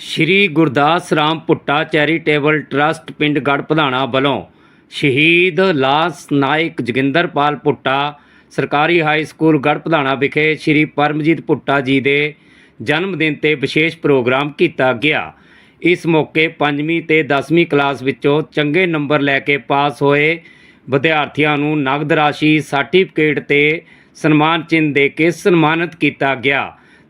ਸ਼੍ਰੀ Gurdas Ram Bhutta charitable trust ਪਿੰਡ ਗੜ੍ਹ ਵੱਲੋਂ ਸ਼ਹੀਦ ਲਾਸ ਨਾਇਕ ਜੋਗਿੰਦਰਪਾਲ ਭੁੱਟਾ ਸਰਕਾਰੀ ਹਾਈ ਸਕੂਲ ਗੜਪਧਾਣਾ ਵਿਖੇ ਸ਼੍ਰੀ ਪਰਮਜੀਤ ਭੁੱਟਾ ਜੀ ਦੇ ਜਨਮ ਦਿਨ ਤੇ ਵਿਸ਼ੇਸ਼ ਪ੍ਰੋਗਰਾਮ ਕੀਤਾ ਗਿਆ। ਇਸ ਮੌਕੇ 5ਵੀਂ ਤੇ 10ਵੀਂ ਕਲਾਸ ਵਿੱਚੋਂ ਚੰਗੇ ਨੰਬਰ ਲੈ ਕੇ ਪਾਸ ਹੋਏ ਵਿਦਿਆਰਥੀਆਂ ਨੂੰ ਨਗਦ ਰਾਸ਼ੀ, ਸਰਟੀਫਿਕੇਟ ਤੇ ਸਨਮਾਨ ਚਿੰਨ੍ਹ ਦੇ ਕੇ ਸਨਮਾਨਿਤ ਕੀਤਾ ਗਿਆ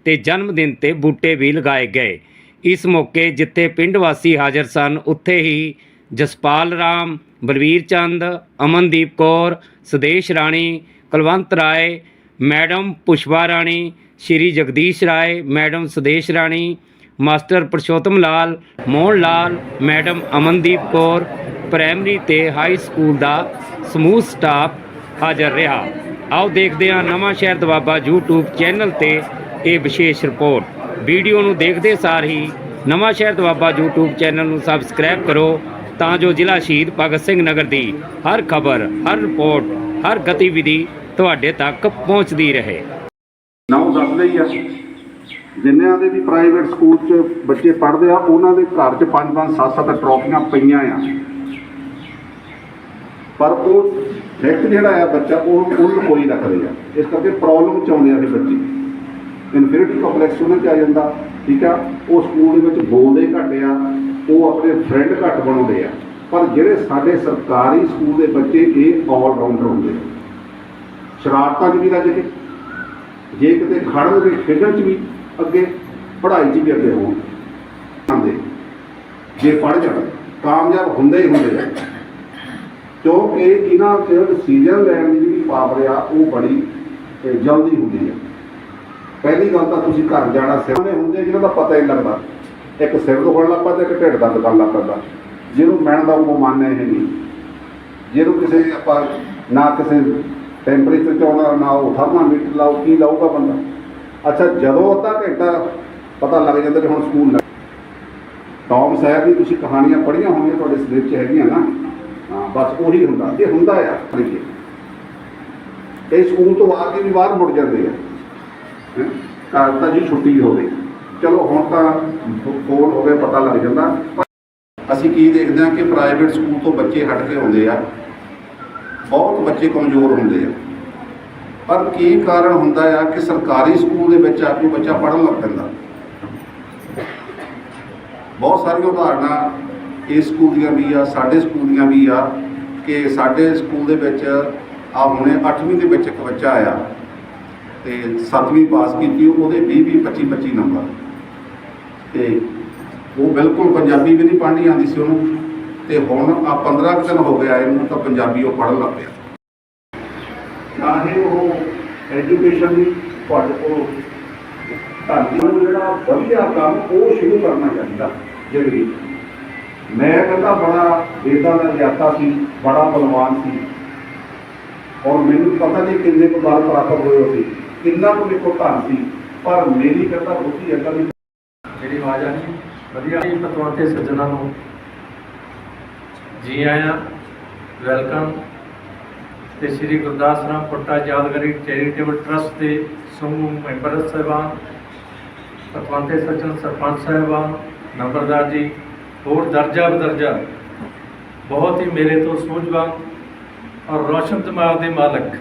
ਤੇ ਜਨਮ ਦਿਨ ਤੇ ਬੂਟੇ ਵੀ ਲਗਾਏ ਗਏ। ਇਸ ਮੌਕੇ ਜਿੱਥੇ ਪਿੰਡ ਵਾਸੀ ਹਾਜ਼ਰ ਸਨ, ਉੱਥੇ ਹੀ Jaspal Ram, Balvir Chand, Amandeep Kaur, Sudesh Rani, Kulwant Rai, madam Pushpa Rani, Shri Jagdish Rai, madam Sudesh Rani, master Purshotam Lal, Mohan Lal, madam Amandeep Kaur, primary ਤੇ ਹਾਈ ਸਕੂਲ ਦਾ ਸਮੂਹ ਸਟਾਫ ਹਾਜ਼ਰ ਰਿਹਾ। ਆਓ ਦੇਖਦੇ ਹਾਂ ਨਵਾਂ ਸ਼ਹਿਰ ਦਵਾਬਾ YouTube ਚੈਨਲ ਤੇ ਇਹ ਵਿਸ਼ੇਸ਼ ਰਿਪੋਰਟ। ਵੀਡੀਓ ਨੂੰ ਦੇਖਦੇ ਸਾਰ ਹੀ ਨਵਾਂ ਸ਼ਹਿਰ ਦਵਾਬਾ YouTube ਚੈਨਲ ਨੂੰ ਸਬਸਕ੍ਰਾਈਬ ਕਰੋ ਤਾਂ ਜੋ ਜ਼ਿਲ੍ਹਾ ਸ਼ਹੀਦ ਭਗਤ ਸਿੰਘ ਨਗਰ ਦੀ ਹਰ ਖਬਰ, ਹਰ ਰਿਪੋਰਟ, ਹਰ ਗਤੀਵਿਧੀ ਤੁਹਾਡੇ ਤੱਕ ਪਹੁੰਚਦੀ ਰਹੇ। ਨਾਮ ਦੱਸਦੇ ਹੀ ਆ। ਜਿੰਨਿਆਂ ਦੇ ਵੀ ਪ੍ਰਾਈਵੇਟ ਸਕੂਲ 'ਚ ਬੱਚੇ ਪੜ੍ਹਦੇ ਆ, ਉਹਨਾਂ ਦੇ ਘਰ 'ਚ ਪੰਜ ਪੰਜ, ਸੱਤ ਸੱਤ ਟਰੋਫੀਆਂ ਪਈਆਂ ਆ। ਪਰ ਉਹ ਫੈਕਟ ਜਿਹੜਾ ਆ ਬੱਚਾ, ਉਹ ਉਹਨੂੰ ਕੋਈ ਰੱਖਦੇ ਆ। ਇਸ ਕਰਕੇ ਪ੍ਰੋਬਲਮ ਚ ਆਉਂਦੇ ਆ ਇਹ ਬੱਚੇ। ਇਨਫੀਰੀਟੀ ਕੰਪਲੈਕਸ ਉਹਨਾਂ 'ਚ ਆ ਜਾਂਦਾ, ਠੀਕ ਆ? ਉਹ ਸਕੂਲ ਦੇ ਵਿੱਚ ਬੋਲਦੇ ਘੱਟ ਆ, ਉਹ ਆਪਣੇ ਫਰੈਂਡ ਘੱਟ ਬਣਾਉਂਦੇ ਆ। ਪਰ ਜਿਹੜੇ ਸਾਡੇ ਸਰਕਾਰੀ ਸਕੂਲ ਦੇ ਬੱਚੇ, ਇਹ ਆਲ ਰਾਊਂਡਰ ਹੁੰਦੇ ਆ। ਸ਼ਰਾਰਤਾਂ 'ਚ ਵੀ ਰੱਜ ਕੇ, ਜੇ ਕਿਤੇ ਖੜਨ ਦੇ ਖੇਡਣ 'ਚ ਵੀ ਅੱਗੇ, ਪੜ੍ਹਾਈ 'ਚ ਵੀ ਅੱਗੇ ਹੋਣ। ਆਂਦੇ, ਜੇ ਪੜ੍ਹ ਜਾਣ, ਕਾਮਯਾਬ ਹੁੰਦੇ ਹੀ ਹੁੰਦੇ ਆ। ਕਿਉਂਕਿ ਇਹਨਾਂ 'ਚ ਡਿਸੀਜਨ ਲੈਣ ਦੀ ਜਿਹੜੀ ਪਾਵਰ ਆ, ਉਹ ਬੜੀ ਜਲਦੀ ਹੁੰਦੀ ਆ। ਪਹਿਲੀ ਗੱਲ ਤਾਂ ਤੁਸੀਂ ਘਰ ਜਾਣਾ ਸਿਆਣੇ ਹੁੰਦੇ, ਜਿਹਨਾਂ ਦਾ ਪਤਾ ਹੀ ਲੱਗਦਾ। ਇੱਕ ਸਿਰ ਦੁਖਣ ਲੱਗ ਪੈਂਦਾ, ਇੱਕ ਢਿੱਡ ਦਾ ਦੁਖਣ ਲੱਗ ਪੈਂਦਾ। ਜਿਹਨੂੰ ਮੈਨ ਦਾ ਉਹ ਮੰਨਣਾ ਇਹ ਨਹੀਂ। ਜਿਹਨੂੰ ਕਿਸੇ ਆਪਾਂ ਨਾ ਕਿਸੇ ਟੈਂਪਰੇਚਰ ਚਾਹੁੰਦਾ ਨਾ ਉਹ ਥਰਮਾਮੀਟਰ ਲਾਓ, ਕੀ ਲਾਊਗਾ ਬੰਦਾ? ਅੱਛਾ, ਜਦੋਂ ਅੱਧਾ ਘੰਟਾ ਪਤਾ ਲੱਗ ਜਾਂਦਾ ਵੀ ਹੁਣ ਸਕੂਲ ਲੱਗ ਟੌਮ ਸਾਹਿਬ ਦੀ ਤੁਸੀਂ ਕਹਾਣੀਆਂ ਪੜ੍ਹੀਆਂ ਹੋਣੀਆਂ ਤੁਹਾਡੇ ਸਲਿੱਪ 'ਚ ਹੈਗੀਆਂ ਨਾ? ਹਾਂ, ਬਸ ਉਹੀ ਹੁੰਦਾ। ਇਹ ਹੁੰਦਾ ਆ ਦੇਖੀਏ ਇਹ ਸਕੂਲ ਤੋਂ ਆ ਕੇ ਵੀ ਬਾਹਰ ਮੁੜ ਜਾਂਦੇ ਆ। ਘਰ ਤਾਂ ਜੀ ਛੁੱਟੀ ਹੋਵੇ। ਚਲੋ, ਹੁਣ ਤਾਂ ਫੋਨ ਹੋਵੇ ਪਤਾ ਲੱਗ ਜਾਂਦਾ। ਅਸੀਂ ਕੀ ਦੇਖਦੇ ਹਾਂ ਕਿ ਪ੍ਰਾਈਵੇਟ ਸਕੂਲ ਤੋਂ ਬੱਚੇ ਹਟ ਕੇ ਆਉਂਦੇ ਆ। ਬਹੁਤ ਬੱਚੇ ਕਮਜ਼ੋਰ ਹੁੰਦੇ ਆ। ਪਰ ਕੀ ਕਾਰਨ ਹੁੰਦਾ ਆ ਕਿ ਸਰਕਾਰੀ ਸਕੂਲ ਦੇ ਵਿੱਚ ਆ ਕੇ ਬੱਚਾ ਪੜ੍ਹਨ ਲੱਗ ਪੈਂਦਾ? ਬਹੁਤ ਸਾਰੀਆਂ ਉਦਾਹਰਨਾਂ ਇਸ ਸਕੂਲ ਦੀਆਂ ਵੀ ਆ, ਸਾਡੇ ਸਕੂਲ ਦੀਆਂ ਵੀ ਆ, ਕਿ ਸਾਡੇ ਸਕੂਲ ਦੇ ਵਿੱਚ ਆ, ਹੁਣੇ 8ਵੀਂ ਦੇ ਵਿੱਚ ਇੱਕ ਬੱਚਾ ਆਇਆ। ਤੇ 7ਵੀਂ ਪਾਸ ਕੀਤੀ, ਉਹਦੇ 20 20 25 25 ਨੰਬਰ। ਤੇ ਉਹ ਬਿਲਕੁਲ ਪੰਜਾਬੀ ਵੀ ਨਹੀਂ ਪੜ੍ਹਨੀ ਆਉਂਦੀ ਸੀ ਉਹਨੂੰ। ਤੇ ਹੁਣ ਆ 15 ਕੁ ਦਿਨ ਹੋ ਗਿਆ ਇਹਨੂੰ ਤਾਂ ਪੰਜਾਬੀ ਉਹ ਪੜ੍ਹਨ ਲੱਗ ਪਿਆ। ਚਾਹੇ ਉਹ ਐਜੂਕੇਸ਼ਨ ਦੀ ਤੁਹਾਡੇ ਕੋਲ ਧਰਤੀ ਜਿਹੜਾ ਵਧੀਆ ਕੰਮ ਉਹ ਸ਼ੁਰੂ ਕਰਨਾ ਚਾਹੀਦਾ, ਜਿਹੜੀ ਮੈਂ ਕਹਿੰਦਾ ਬੜਾ ਵੇਦਾਂ ਦਾ ਗਿਆਤਾ ਸੀ, ਬੜਾ ਬਲਵਾਨ ਸੀ। ਔਰ ਮੈਨੂੰ ਪਤਾ ਨਹੀਂ ਕਿੰਨੇ ਕੁ ਬਾਲ ਪ੍ਰਾਪਤ ਹੋਏ ਸੀ। ਕਿੰਨਾ ਕੁ ਮੇਰੇ ਕੋਲ ਸੀ, ਪਰ ਮੇਰੀ ਕਹਿੰਦਾ ਬੁੱਧੀ ਅੱਗਾ ਦੀ ਜਿਹੜੀ ਆਵਾਜ਼ ਆ ਰਹੀ ਵਧੀਆ ਜੀ ਪਤਵੰਤ ਤੇ ਸੱਜਣਾ ਨੂੰ ਜੀ ਆਇਆਂ, ਵੈਲਕਮ। ਤੇ ਸ੍ਰੀ ਗੁਰਦਾਸ ਰਾਮ ਪੁੱਟਾ ਯਾਦਗਾਰੀ ਚੈਰੀਟੇਬਲ ਟਰਸਟ ਦੇ ਸਮੂਹ ਮੈਂਬਰ ਸਾਹਿਬਾਨ ਪਤਵੰਤੇ ਸੱਜਣ ਸਰਪੰਚ ਸਾਹਿਬਾਨ, ਨੰਬਰਦਾਰ ਜੀ, ਹੋਰ ਦਰਜਾ ਬਦਰਜਾ, ਬਹੁਤ ਹੀ ਮੇਰੇ ਤੋਂ ਸੂਝਵਾਨ ਔਰ ਰੋਸ਼ਨ ਦਿਮਾਗ ਦੇ ਮਾਲਕ।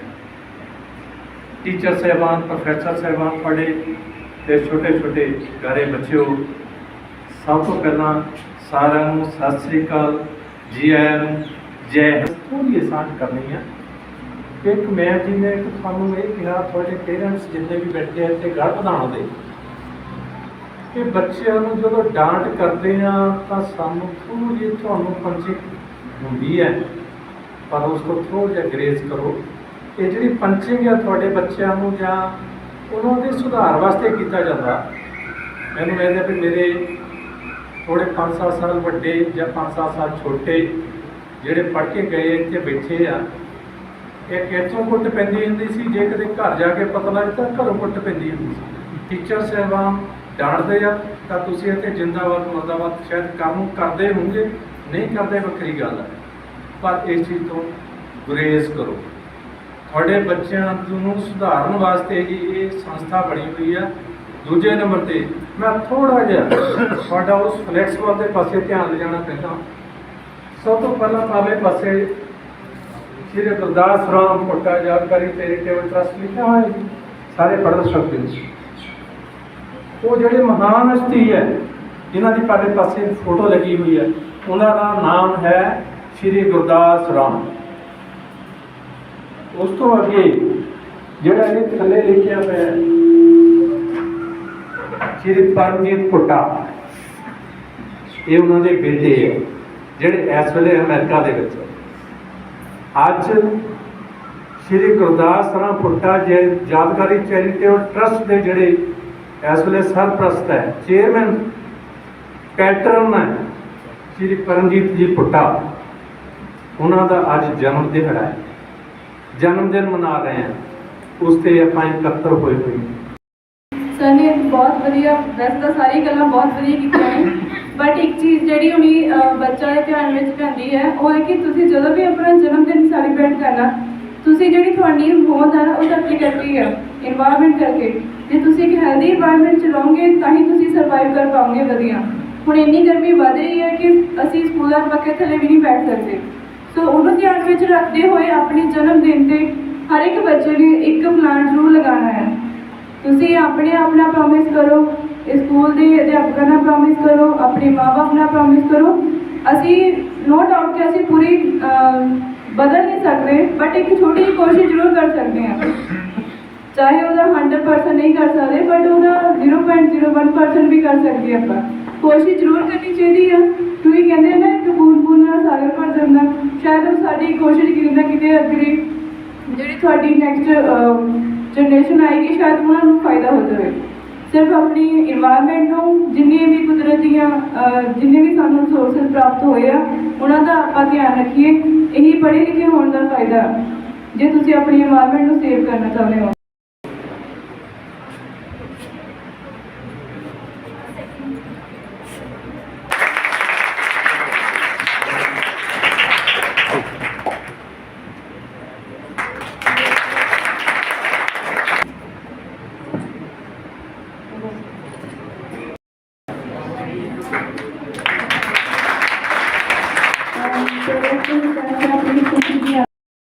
ਟੀਚਰ ਸਾਹਿਬਾਨ ਪ੍ਰੋਫੈਸਰ ਸਾਹਿਬਾਨ ਪੜ੍ਹੇ ਤੇ ਛੋਟੇ ਛੋਟੇ ਪਿਆਰੇ ਬੱਚਿਓ, ਸਭ ਤੋਂ ਪਹਿਲਾਂ ਸਾਰਿਆਂ ਨੂੰ ਸਤਿ ਸ੍ਰੀ ਅਕਾਲ ਜੀ ਆਇਆਂ ਨੂੰ। ਜੈ ਹਿੰਦ। ਆਸਾਨ ਕਰਨੀ ਆ। ਇੱਕ ਮੈਂ ਜੀ ਨੇ ਇੱਕ ਤੁਹਾਨੂੰ ਇਹ ਕਿਹਾ, ਤੁਹਾਡੇ ਪੇਰੈਂਟਸ ਜਿੰਨੇ ਵੀ ਬੈਠੇ ਆ ਤੇ ਗੱਲ ਵਧਾਉਣ ਦੇ। ਕਿ ਬੱਚਿਆਂ ਨੂੰ ਜਦੋਂ ਡਾਂਟ ਕਰਦੇ ਆ, ਤਾਂ ਸਾਨੂੰ ਥੋੜੀ ਜਿਹੀ ਤੁਹਾਨੂੰ ਪੰਚੀ ਹੁੰਦੀ ਹੈ। ਪਰ ਉਸ ਤੋਂ ਥੋੜਾ ਜਿਹਾ ਗਰੇਜ਼ ਕਰੋ। ਇਹ ਜਿਹੜੀ ਪੰਚਿੰਗ ਆ ਤੁਹਾਡੇ ਬੱਚਿਆਂ ਨੂੰ ਜਾਂ ਉਹਨਾਂ ਦੇ ਸੁਧਾਰ ਵਾਸਤੇ ਕੀਤਾ ਜਾਂਦਾ, ਮੈਨੂੰ ਕਹਿੰਦੇ ਵੀ ਮੇਰੇ ਥੋੜੇ 5-7 ਸਾਲ ਵੱਡੇ ਜਾਂ 5-7 ਸਾਲ ਛੋਟੇ ਜਿਹੜੇ ਪੜ੍ਹ ਕੇ ਗਏ ਇੱਥੇ ਬੈਠੇ ਆ ਇਹ ਇੱਥੋਂ ਕੁੱਟ ਪੈਂਦੀ ਹੁੰਦੀ ਸੀ, ਜੇ ਕਦੇ ਘਰ ਜਾ ਕੇ ਪਤਾ ਲੱਗਦਾ ਘਰੋਂ ਕੁੱਟ ਪੈਂਦੀ ਹੁੰਦੀ ਸੀ। ਟੀਚਰ ਸਾਹਿਬਾਨ ਡਾਂਟਦੇ ਆ, ਤਾਂ ਤੁਸੀਂ ਇੱਥੇ ਜਿੰਦਾਬਾਦ, ਮੁਰਦਾਬਾਦ ਸ਼ਾਇਦ ਕੰਮ ਕਰਦੇ ਹੋਵੋਗੇ, ਨਹੀਂ ਕਰਦੇ ਵੱਖਰੀ ਗੱਲ ਹੈ ਪਰ ਇਸ ਚੀਜ਼ ਤੋਂ ਗੁਰੇਜ਼ ਕਰੋ। ਤੁਹਾਡੇ ਬੱਚਿਆਂ ਨੂੰ ਸੁਧਾਰਨ ਵਾਸਤੇ ਜੀ ਇਹ ਸੰਸਥਾ ਬਣੀ ਹੋਈ ਆ। ਦੂਜੇ ਨੰਬਰ ਤੇ ਮੈਂ ਥੋੜਾ ਜਿਹਾ ਤੁਹਾਡਾ ਉਸ ਫਲੈਕਸੀਬਲ ਦੇ ਪਾਸੇ ਧਿਆਨ ਲਿਜਾਣਾ ਚਾਹੁੰਦਾ। ਸਭ ਤੋਂ ਪਹਿਲਾਂ ਪਾਲੇ ਪਾਸੇ ਸ਼੍ਰੀ ਗੁਰਦਾਸ ਰਾਮ ਕੋਟਾ ਜਾਣਕਾਰੀ ਚੈਰੀਟੇਬਲ ਟਰਸਟ ਲਿਖਿਆ ਹੋਇਆ ਹੈ ਜੀ, ਸਾਰੇ ਪੜ੍ਹ ਸਕਦੇ ਹੋ ਉਹ ਜਿਹੜੇ ਮਹਾਨ ਹਸਤੀ ਹੈ, ਜਿਨ੍ਹਾਂ ਦੀ ਪਾਲੇ ਪਾਸੇ ਫੋਟੋ ਲੱਗੀ ਹੋਈ ਹੈ, ਉਹਨਾਂ ਦਾ ਨਾਮ ਹੈ ਸ਼੍ਰੀ ਗੁਰਦਾਸ ਰਾਮ। ਉਸ ਤੋਂ ਅੱਗੇ ਜਿਹੜਾ ਇਹ ਥੱਲੇ ਲਿਖਿਆ ਹੋਇਆ ਹੈ, ਸ਼੍ਰੀ ਪਰਮਜੀਤ ਭੁੱਟਾ। ਇਹ ਉਹਨਾਂ ਦੇ ਬੇਟੇ ਹੈ ਜਿਹੜੇ ਇਸ ਵੇਲੇ ਅਮਰੀਕਾ ਦੇ ਵਿੱਚ ਅੱਜ ਸ਼੍ਰੀ ਗੁਰਦਾਸ ਰਾਮ ਪੁੱਟਾ ਜੀ ਯਾਦਗਾਰੀ ਚੈਰੀਟੇਬਲ ਟਰਸਟ ਦੇ ਜਿਹੜੇ ਇਸ ਵੇਲੇ ਸਰਪ੍ਰਸਤ ਹੈ, ਚੇਅਰਮੈਨ, ਪੈਟਰਨ ਹੈ ਸ਼੍ਰੀ ਪਰਮਜੀਤ ਜੀ ਪੁੱਟਾ ਉਹਨਾਂ ਦਾ ਅੱਜ ਜਨਮ ਦਿਨ ਹੈ। ਜਨਮ ਦਿਨ ਮਨਾ ਰਹੇ ਹਾਂ। ਉਸ ਤੇ ਆਪਾਂ ਇਕੱਤਰ ਹੋਏ ਹੋਏ ਸਰ ਨੇ ਬਹੁਤ ਵਧੀਆ, ਵੈਸੇ ਤਾਂ ਸਾਰੀ ਗੱਲਾਂ ਬਹੁਤ ਵਧੀਆ ਕੀਤੀਆਂ ਨੇ। ਬਟ ਇੱਕ ਚੀਜ਼ ਜਿਹੜੀ ਹੁਣੀ ਬੱਚਾ ਦੇ ਧਿਆਨ ਵਿੱਚ ਰਹਿੰਦੀ ਹੈ, ਉਹ ਹੈ ਕਿ ਤੁਸੀਂ ਜਦੋਂ ਵੀ ਆਪਣਾ ਜਨਮ ਦਿਨ ਸੈਲੀਬ੍ਰੇਟ ਕਰਨਾ, ਤੁਸੀਂ ਜਿਹੜੀ ਤੁਹਾਡੀ ਹੋਂਦ ਹੈ ਉਹ ਧਰਤੀ ਕਰਕੇ ਹੈ এনवायरमेंट ਕਰਕੇ। ਜੇ ਤੁਸੀਂ ਇੱਕ ਹੈਲਦੀ এনवायरमेंट ਚ ਰਹੋਗੇ, ਤਾਂ ਹੀ ਤੁਸੀਂ ਸਰਵਾਈਵ ਕਰ ਪਾਉਂਗੇ ਵਧੀਆ। ਹੁਣ ਇੰਨੀ ਗਰਮੀ ਵੱਧ ਰਹੀ ਹੈ ਕਿ ਅਸੀਂ ਸਕੂਲਾਂ ਪੱਕੇ ਥੱਲੇ ਵੀ ਨਹੀਂ ਬੈਠ ਸਕਦੇ। ਸੋ ਉਹਨੂੰ ਧਿਆਨ ਵਿੱਚ ਰੱਖਦੇ ਹੋਏ ਆਪਣੇ ਜਨਮ ਦਿਨ ਤੇ ਹਰ ਇੱਕ ਬੱਚੇ ਨੇ ਇੱਕ ਪਲਾਨ ਜ਼ਰੂਰ ਲਗਾਉਣਾ ਹੈ। ਤੁਸੀਂ ਆਪਣੇ ਆਪ ਨਾਲ ਪ੍ਰੋਮਿਸ ਕਰੋ ਸਕੂਲ ਦੇ ਅਧਿਆਪਕਾਂ ਨਾਲ ਪ੍ਰੋਮਿਸ ਕਰੋ, ਆਪਣੇ ਮਾਪੇ ਨਾਲ ਪ੍ਰੋਮਿਸ ਕਰੋ। ਅਸੀਂ ਨੋ ਡਾਊਟ ਕਿ ਅਸੀਂ ਪੂਰੀ ਬਦਲ ਨਹੀਂ ਸਕਦੇ ਬਟ ਇੱਕ ਛੋਟੀ ਜਿਹੀ ਕੋਸ਼ਿਸ਼ ਜ਼ਰੂਰ ਕਰ ਸਕਦੇ ਹਾਂ। ਚਾਹੇ ਉਹਦਾ 100% ਨਹੀਂ ਕਰ ਸਕਦੇ ਬਟ ਉਹਦਾ 0.01% ਵੀ ਕਰ ਸਕਦੇ ਆਪਾਂ। ਕੋਸ਼ਿਸ਼ ਜ਼ਰੂਰ ਕਰਨੀ ਚਾਹੀਦੀ ਆ। ਤੁਸੀਂ ਕਹਿੰਦੇ ਨਾ ਇੱਕ ਬੂੰਦ ਬੂੰਦ ਨਾਲ ਸਾਗਰ ਭਰ ਜਾਂਦਾ। ਸ਼ਾਇਦ ਉਹ ਸਾਡੀ ਕੋਸ਼ਿਸ਼ ਕਿਤੇ ਨਾ ਕਿਤੇ ਅੱਗੇ ਜਿਹੜੀ ਤੁਹਾਡੀ ਨੈਕਸਟ ਜਨਰੇਸ਼ਨ ਆਏਗੀ, ਸ਼ਾਇਦ ਉਹਨਾਂ ਨੂੰ ਫਾਇਦਾ ਹੋ ਜਾਵੇ। ਸਿਰਫ ਆਪਣੀ এনवायरमेंट ਨੂੰ ਜਿੰਨੇ ਵੀ ਕੁਦਰਤੀਆਂ ਜਿੰਨੇ ਵੀ ਸਾਨੂੰ ਰਿਸੋਰਸਸ ਪ੍ਰਾਪਤ ਹੋਏ ਆ, ਉਹਨਾਂ ਦਾ ਆਪਾਂ ਧਿਆਨ ਰੱਖੀਏ। ਇਹੀ ਪੜ੍ਹੇ ਲਿਖੇ ਹੋਣ ਦਾ ਫਾਇਦਾ। ਜੇ ਤੁਸੀਂ ਆਪਣੀ এনवायरमेंट ਨੂੰ ਸੇਵ ਕਰਨਾ ਚਾਹੁੰਦੇ ਹੋ।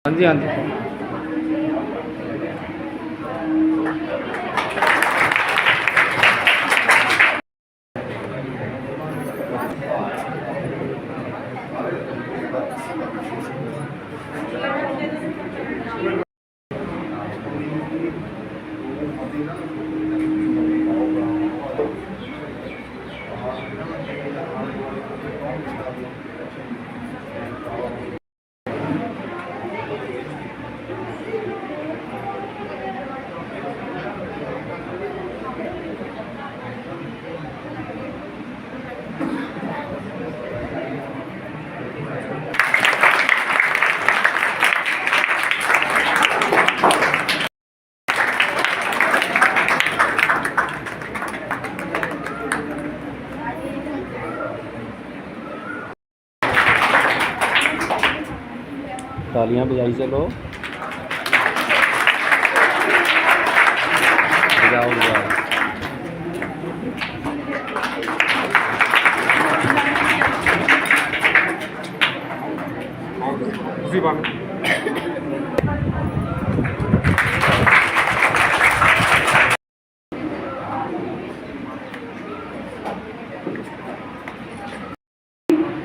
ਹਾਂਜੀ ਹਾਂਜੀ ਤਾਲੀਆਂ ਬਜਾਈ ਚਲੋ। ਬਜਾਓ ਬਜਾਓ ਤੁਸੀਂ ਬੰਦ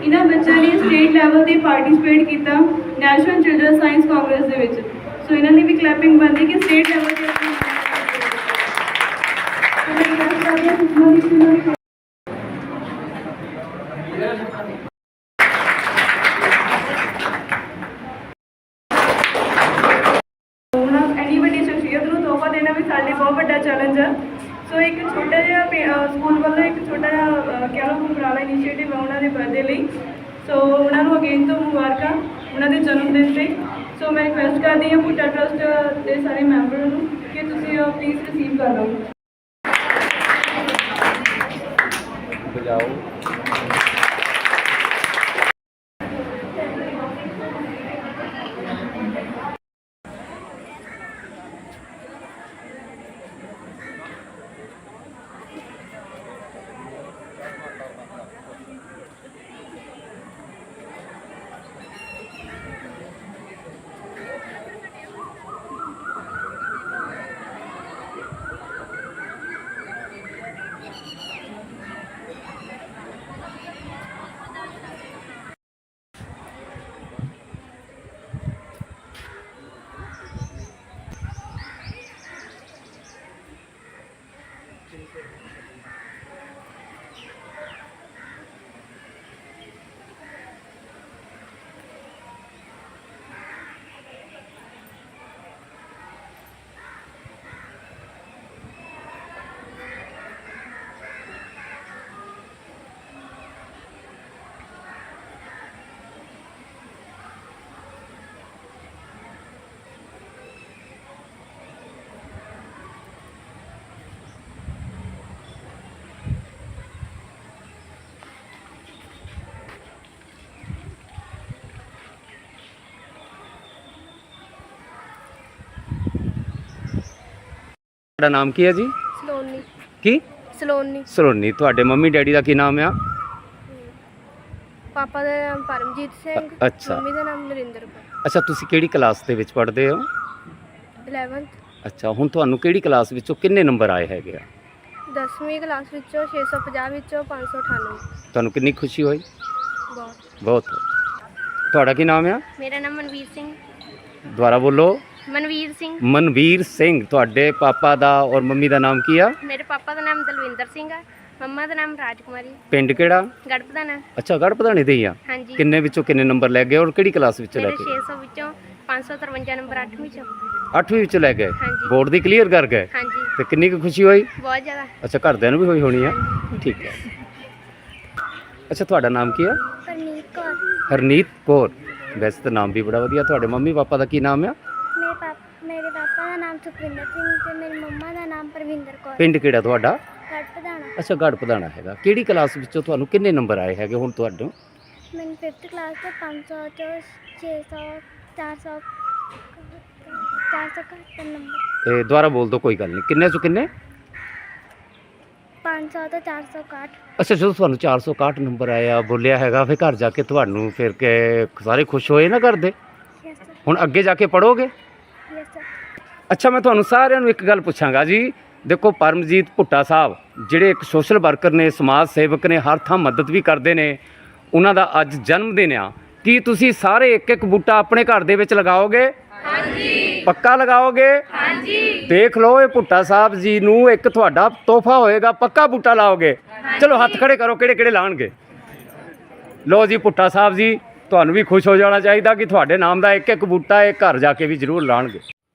ਇਹਨਾਂ ਬੱਚਿਆਂ ਨੇ ਸਟੇਟ ਲੈਵਲ ਤੇ ਪਾਰਟਿਸਿਪੇਟ ਕੀਤਾ ਨੈਸ਼ਨਲ ਚਿਲਡਰਨ ਸਾਇੰਸ ਕਾਂਗਰਸ ਦੇ ਵਿੱਚ। ਸੋ ਇਹਨਾਂ ਦੀ ਵੀ ਕਲੈਪਿੰਗ ਬਣਦੀ ਕਿ ਸਟੇਟ ਲੈਵਲ ਤੇ ਉਹਨਾਂ ਐਨੀ ਵੱਡੀ ਸ਼ਖਸੀਅਤ ਨੂੰ ਤੋਹਫਾ ਦੇਣਾ ਵੀ ਸਾਡੇ ਬਹੁਤ ਵੱਡਾ ਚੈਲੰਜ ਹੈ ਸੋ ਇੱਕ ਛੋਟਾ ਜਿਹਾ ਸਕੂਲ ਵੱਲੋਂ ਇੱਕ ਛੋਟਾ ਜਿਹਾ, ਅਹ ਕਹਿ ਲਓ ਉਪਰਾਲਾ ਇਨੀਸ਼ੀਏਟਿਵ ਹੈ ਉਹਨਾਂ ਦੇ ਬਰਥਡੇ ਲਈ। ਸੋ ਉਹਨਾਂ ਨੂੰ ਅਗੇਨ ਤੋਂ ਮੁਬਾਰਕਾਂ, ਉਹਨਾਂ ਦੇ ਜਨਮ ਦਿਨ ਤੇ। ਸੋ ਮੈਂ ਰਿਕੁਐਸਟ ਕਰਦੀ ਹਾਂ ਭੁੱਟਾ ਟਰਸਟ ਦੇ ਸਾਰੇ ਮੈਂਬਰ ਨੂੰ ਕਿ ਤੁਸੀਂ ਉਹ ਪਲੀਜ਼ ਰਿਸੀਵ ਕਰ ਲਓ। ਬਜਾਓ। ਤੁਹਾਡਾ ਨਾਮ ਕੀ ਹੈ ਜੀ? ਸਲੋਨੀ। ਕੀ? ਸਲੋਨੀ। ਸਰੋਨੀ ਤੁਹਾਡੇ ਮੰਮੀ ਡੈਡੀ ਦਾ ਕੀ ਨਾਮ ਆ? ਪਾਪਾ ਦਾ ਨਾਮ ਪਰਮਜੀਤ ਸਿੰਘ ਅ- ਅੱਛਾ। ਮੰਮੀ ਦਾ ਨਾਮ ਨਰਿੰਦਰ ਕੌਰ। ਅੱਛਾ ਤੁਸੀਂ ਕਿਹੜੀ ਕਲਾਸ ਦੇ ਵਿੱਚ ਪੜ੍ਹਦੇ ਹੋ? 11th ਅੱਛਾ ਹੁਣ ਤੁਹਾਨੂੰ ਕਿਹੜੀ ਕਲਾਸ ਵਿੱਚੋਂ ਕਿੰਨੇ ਨੰਬਰ ਆਏ ਹੈਗੇ ਆ? 10ਵੀਂ ਕਲਾਸ ਵਿੱਚੋਂ 650 ਵਿੱਚੋਂ 598 ਤੁਹਾਨੂੰ ਕਿੰਨੀ ਖੁਸ਼ੀ ਹੋਈ? ਬਹੁਤ। ਬਹੁਤ। ਤੁਹਾਡਾ ਕੀ ਨਾਮ ਆ? ਮੇਰਾ ਨਾਮ ਮਨਵੀਰ ਸਿੰਘ। ਦੁਬਾਰਾ ਬੋਲੋ। ਮਨਵੀਰ ਸਿੰਘ। ਮਨਵੀਰ ਸਿੰਘ ਤੁਹਾਡੇ ਪਾਪਾ ਦਾ ਔਰ ਮੰਮੀ ਦਾ ਨਾਮ ਕੀ ਆ? ਮੇਰੇ ਪਾਪਾ ਦਾ ਨਾਮ ਦਲਵਿੰਦਰ ਸਿੰਘ ਹੈ ਮੰਮਾ ਦਾ ਨਾਮ ਰਾਜਕੁਮਾਰੀ। ਪਿੰਡ ਕਿਹੜਾ? ਗੜਪਦਾਨਾ ਅੱਛਾ ਗੜ ਪਧਾਣੀ ਦੇ ਹੀ ਆ। ਹਾਂਜੀ। ਕਿੰਨੇ ਵਿੱਚੋਂ ਕਿੰਨੇ ਨੰਬਰ ਲੈ ਗਏ ਔਰ ਕਿਹੜੀ ਕਲਾਸ ਵਿੱਚ ਲੈ ਮੇਰੇ ਕੇ 600 ਵਿੱਚੋਂ 553 ਨੰਬਰ 8ਵੀਂ ਚੋਂ 8ਵੀਂ ਵਿੱਚ ਲੈ ਗਏ? ਹਾਂਜੀ। ਬੋਰਡ ਦੀ ਕਲੀਅਰ ਕਰ ਗਏ? ਹਾਂਜੀ। ਤੇ ਕਿੰਨੀ ਕੁ ਖੁਸ਼ੀ ਹੋਈ? ਬਹੁਤ ਜ਼ਿਆਦਾ। ਅੱਛਾ ਘਰਦਿਆਂ ਨੂੰ ਵੀ ਹੋਈ ਹੋਣੀ ਆ। ਠੀਕ ਹੈ ਅੱਛਾ ਤੁਹਾਡਾ ਨਾਮ ਕੀ ਆ? ਪਰਨੀਤ ਕੌਰ। ਹਰਨੀਤ ਕੌਰ। ਵੈਸੇ ਤਾਂ ਨਾਮ ਵੀ ਬੜਾ ਵਧੀਆ। ਤੁਹਾਡੇ ਮੰਮੀ ਪਾਪਾ ਦਾ ਕੀ ਨਾਮ ਆ ਮੇਰੇ ਪਾਪਾ ਮੇਰੇ ਪਾਪਾ ਦਾ ਨਾਮ ਸੁਖਵਿੰਦਰ ਸਿੰਘ ਤੇ ਮੇਰੀ ਮੰਮਾ ਦਾ ਨਾਮ ਪਰਵਿੰਦਰ ਕੌਰ। ਪਿੰਡ ਕਿਹੜਾ ਤੁਹਾਡਾ? ਗੜਪਦਾਨਾ ਅੱਛਾ ਗੜ ਪਧਾਣਾ ਹੈਗਾ। ਕਿਹੜੀ ਕਲਾਸ ਵਿੱਚੋਂ ਤੁਹਾਨੂੰ ਕਿੰਨੇ ਨੰਬਰ ਆਏ ਹੈਗੇ ਹੁਣ ਤੁਹਾਨੂੰ ਮੈਨੂੰ 5th ਕਲਾਸ ਤੋਂ 500 ਚੋਂ 600 400 471 ਨੰਬਰ। ਇਹ ਦੁਬਾਰਾ ਬੋਲ ਦਿਓ ਕੋਈ ਗੱਲ ਨਹੀਂ। ਕਿੰਨੇ ਚੋਂ ਕਿੰਨੇ? 500 ਤੋਂ 461 ਅੱਛਾ ਜਦੋਂ ਤੁਹਾਨੂੰ 461 ਨੰਬਰ ਆਇਆ ਬੋਲਿਆ ਹੈਗਾ ਫਿਰ ਘਰ ਜਾ ਕੇ ਤੁਹਾਨੂੰ ਫਿਰ ਕੇ ਸਾਰੇ ਖੁਸ਼ ਹੋਏ ਨਾ ਕਰਦੇ ਹੁਣ ਅੱਗੇ ਜਾ ਕੇ ਪੜੋਗੇ ਅੱਛਾ ਮੈਂ ਤੁਹਾਨੂੰ ਸਾਰਿਆਂ ਨੂੰ ਇੱਕ ਗੱਲ ਪੁੱਛਾਂਗਾ ਜੀ। ਦੇਖੋ ਪਰਮਜੀਤ ਭੁੱਟਾ ਸਾਹਿਬ ਜਿਹੜੇ ਇੱਕ ਸੋਸ਼ਲ ਵਰਕਰ ਨੇ ਸਮਾਜ ਸੇਵਕ ਨੇ ਹਰ ਥਾਂ ਮਦਦ ਵੀ ਕਰਦੇ ਨੇ ਉਹਨਾਂ ਦਾ ਅੱਜ ਜਨਮ ਦਿਨ ਆ। ਕੀ ਤੁਸੀਂ ਸਾਰੇ ਇੱਕ ਇੱਕ ਬੂਟਾ ਆਪਣੇ ਘਰ ਦੇ ਵਿੱਚ ਲਗਾਓਗੇ? ਹਾਂਜੀ। ਪੱਕਾ ਲਗਾਓਗੇ? ਹਾਂਜੀ। ਦੇਖ ਲਓ ਇਹ ਭੁੱਟਾ ਸਾਹਿਬ ਜੀ ਨੂੰ ਇੱਕ ਤੁਹਾਡਾ ਤੋਹਫਾ ਹੋਏਗਾ ਪੱਕਾ ਬੂਟਾ ਲਾਓਗੇ। ਚਲੋ ਹੱਥ ਖੜੇ ਕਰੋ ਕਿਹੜੇ ਕਿਹੜੇ ਲਾਣਗੇ। ਲੋ ਜੀ ਭੁੱਟਾ ਸਾਹਿਬ ਜੀ ਤੁਹਾਨੂੰ ਵੀ ਖੁਸ਼ ਹੋ ਜਾਣਾ ਚਾਹੀਦਾ ਕਿ ਤੁਹਾਡੇ ਨਾਮ ਦਾ ਇੱਕ ਇੱਕ ਬੂਟਾ ਇਹ ਘਰ ਜਾ ਕੇ ਵੀ ਜ਼ਰੂਰ ਲਾਣਗੇ।